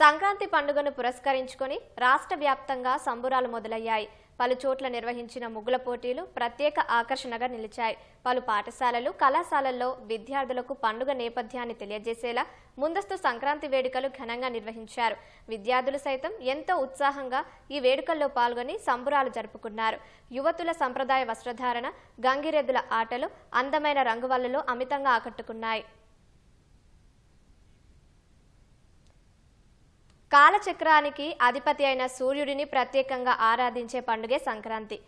సంక్రాంతి పండుగను పురస్కరించుకొని రాష్ట్ర వ్యాప్తంగా సంబురాలు మొదలయ్యాయి. పలు చోట్ల నిర్వహించిన ముగ్గుల పోటీలు ప్రత్యేక ఆకర్షణగా నిలిచాయి. పలు పాఠశాలలు కళాశాలల్లో విద్యార్థులకు పండుగ నేపథ్యాన్ని తెలియజేసేలా ముందస్తు సంక్రాంతి వేడుకలు ఘనంగా నిర్వహించారు. విద్యార్థులు సైతం ఎంతో ఉత్సాహంగా ఈ వేడుకల్లో పాల్గొని సంబురాలు జరుపుకున్నారు. యువతుల సంప్రదాయ వస్త్రధారణ గంగిరెద్దుల ఆటలు అందమైన రంగువల్లులు అమితంగా ఆకట్టుకున్నాయి. కాలచక్రానికి అధిపతి అయిన సూర్యుడిని ప్రత్యేకంగా ఆరాధించే పండుగే సంక్రాంతి.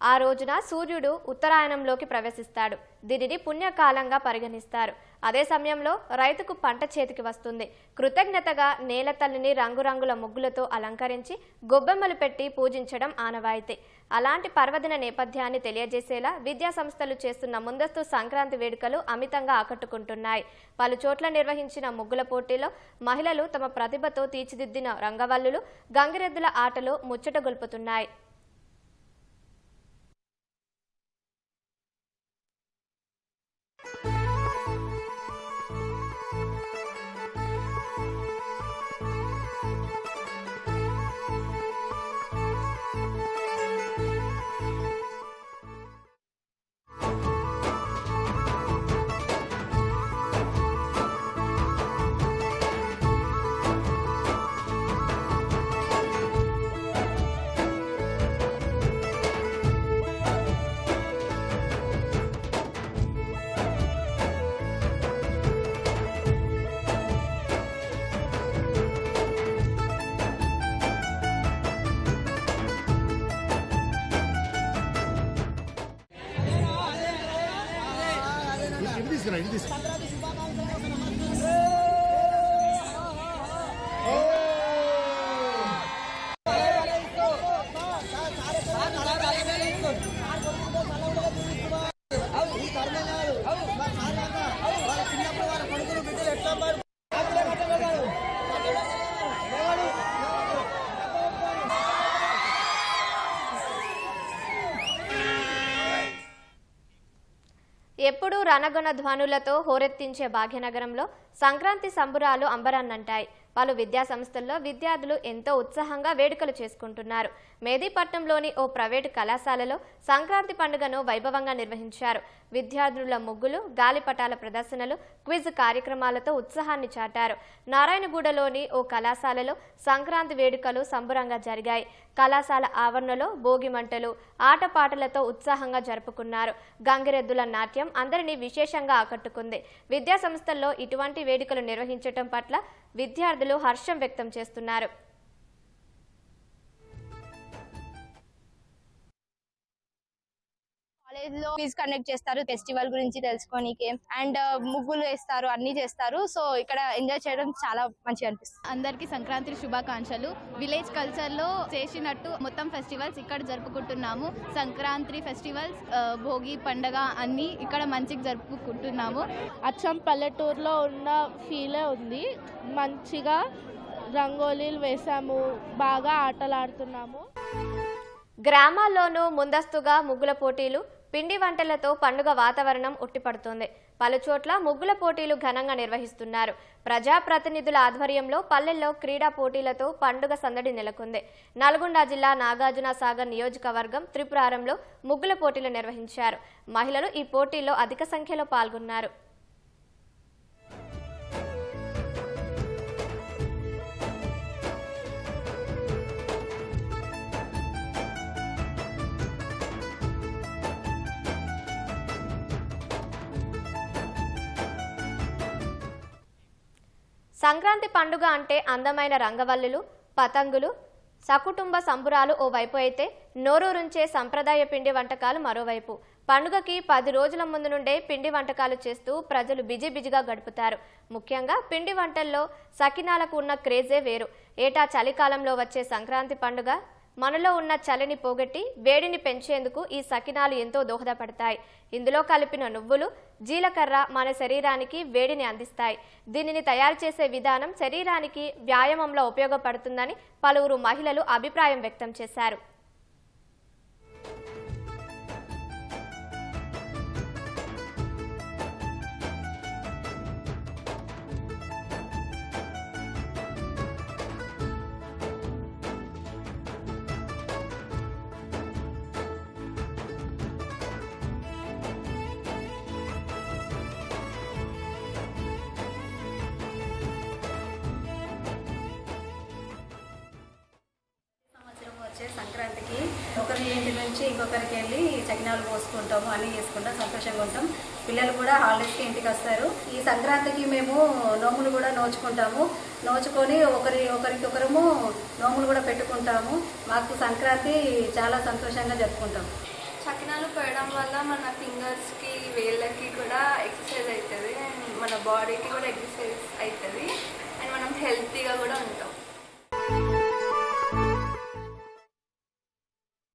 ఆ రోజున సూర్యుడు ఉత్తరాయణంలోకి ప్రవేశిస్తాడు. దీనిని పుణ్యకాలంగా పరిగణిస్తారు. అదే సమయంలో రైతుకు పంట చేతికి వస్తుంది. కృతజ్ఞతగా నేల తల్లిని రంగురంగుల ముగ్గులతో అలంకరించి గొబ్బెమ్మలు పెట్టి పూజించడం ఆనవాయితీ. అలాంటి పర్వదిన నేపథ్యాన్ని తెలియజేసేలా విద్యా సంస్థలు చేస్తున్న ముందస్తు సంక్రాంతి వేడుకలు అమితంగా ఆకట్టుకుంటున్నాయి. పలు చోట్ల నిర్వహించిన ముగ్గుల పోటీలో మహిళలు తమ ప్రతిభతో తీర్చిదిద్దిన రంగవల్లులు గంగిరెద్దుల ఆటలు ముచ్చట గొల్పుతున్నాయి. ॲक्शन आहे ఎప్పుడూ రణగొన ధ్వనులతో హోరెత్తించే భాగ్యనగరంలో సంక్రాంతి సంబురాలు అంబరాన్నంటాయి. పలు విద్యా సంస్థల్లో విద్యార్థులు ఎంతో ఉత్సాహంగా వేడుకలు చేసుకుంటున్నారు. మేదీపట్నంలోని ఓ ప్రైవేటు కళాశాలలో సంక్రాంతి పండుగను వైభవంగా నిర్వహించారు. విద్యార్థుల ముగ్గులు గాలిపటాల ప్రదర్శనలు క్విజ్ కార్యక్రమాలతో ఉత్సాహాన్ని చాటారు. నారాయణగూడలోని ఓ కళాశాలలో సంక్రాంతి వేడుకలు సంబురంగా జరిగాయి. కళాశాల ఆవరణలో భోగి మంటలు ఆటపాటలతో ఉత్సాహంగా జరుపుకున్నారు. గంగిరెద్దుల నాట్యం అందరినీ విశేషంగా ఆకట్టుకుంది. విద్యాసంస్థల్లో ఇటువంటి వేడుకలు నిర్వహించటం పట్ల విద్యార్థులు హర్షం వ్యక్తం చేస్తున్నారు. కాలేజ్లో క్విజ్ కండక్ట్ చేస్తారు ఫెస్టివల్ గురించి తెలుసుకోనికి. అండ్ ముగ్గులు వేస్తారు అన్ని చేస్తారు. సో ఇక్కడ ఎంజాయ్ చేయడం చాలా మంచిగా అనిపిస్తుంది. అందరికీ సంక్రాంతి శుభాకాంక్షలు. విలేజ్ కల్చర్లో చేసినట్టు మొత్తం ఫెస్టివల్స్ ఇక్కడ జరుపుకుంటున్నాము. సంక్రాంతి ఫెస్టివల్స్ భోగి పండగ అన్ని ఇక్కడ మంచిగా జరుపుకుంటున్నాము. అచ్చం పల్లెటూరులో ఉన్న ఫీలే ఉంది. మంచిగా రంగోలీలు వేసాము బాగా ఆటలాడుతున్నాము. గ్రామాల్లోనూ ముందస్తుగా ముగ్గుల పోటీలు పిండి వంటలతో పండుగ వాతావరణం ఉట్టిపడుతోంది. పలుచోట్ల ముగ్గుల పోటీలు ఘనంగా నిర్వహిస్తున్నారు. ప్రజాప్రతినిధుల ఆధ్వర్యంలో పల్లెల్లో క్రీడా పోటీలతో పండుగ సందడి నెలకొంది. నల్గొండ జిల్లా నాగార్జున సాగర్ నియోజకవర్గం త్రిపురారంలో ముగ్గుల పోటీలు నిర్వహించారు. మహిళలు ఈ పోటీల్లో అధిక సంఖ్యలో పాల్గొన్నారు. సంక్రాంతి పండుగ అంటే అందమైన రంగవల్లులు పతంగులు సకుటుంబ సంబురాలు ఓవైపు అయితే నోరూరుంచే సంప్రదాయ పిండి వంటకాలు మరోవైపు. పండుగకి పది రోజుల ముందు నుండే పిండి వంటకాలు చేస్తూ ప్రజలు బిజీ బిజీగా గడుపుతారు. ముఖ్యంగా పిండి వంటల్లో సకినాలకు ఉన్న క్రేజే వేరు. ఏటా చలికాలంలో వచ్చే సంక్రాంతి పండుగ మనలో ఉన్న చలిని పోగొట్టి వేడిని పెంచేందుకు ఈ సకినాలు ఎంతో దోహదపడతాయి. ఇందులో కలిపిన నువ్వులు జీలకర్ర మన శరీరానికి వేడిని అందిస్తాయి. దీనిని తయారు చేసే విధానం శరీరానికి వ్యాయామంలో ఉపయోగపడుతుందని పలువురు మహిళలు అభిప్రాయం వ్యక్తం చేశారు. సంక్రాంతికి ఒకరి ఇంటి నుంచి ఇంకొకరికి వెళ్ళి చకినాలు పోసుకుంటాము అన్నీ చేసుకుంటాం సంతోషంగా ఉంటాం. పిల్లలు కూడా హాలిడేస్కి ఇంటికి వస్తారు. ఈ సంక్రాంతికి మేము నోములు కూడా నోచుకుంటాము. నోచుకొని ఒకరి ఒకరికి ఒకరము నోములు కూడా పెట్టుకుంటాము. మాకు సంక్రాంతి చాలా సంతోషంగా జరుపుకుంటాం. చకినాలు పోయడం వల్ల మన ఫింగర్స్కి వేళ్ళకి కూడా ఎక్సర్సైజ్ అవుతుంది. అండ్ మన బాడీకి కూడా ఎక్సర్సైజ్ అవుతుంది. అండ్ మనం హెల్తీగా కూడా ఉంటాం.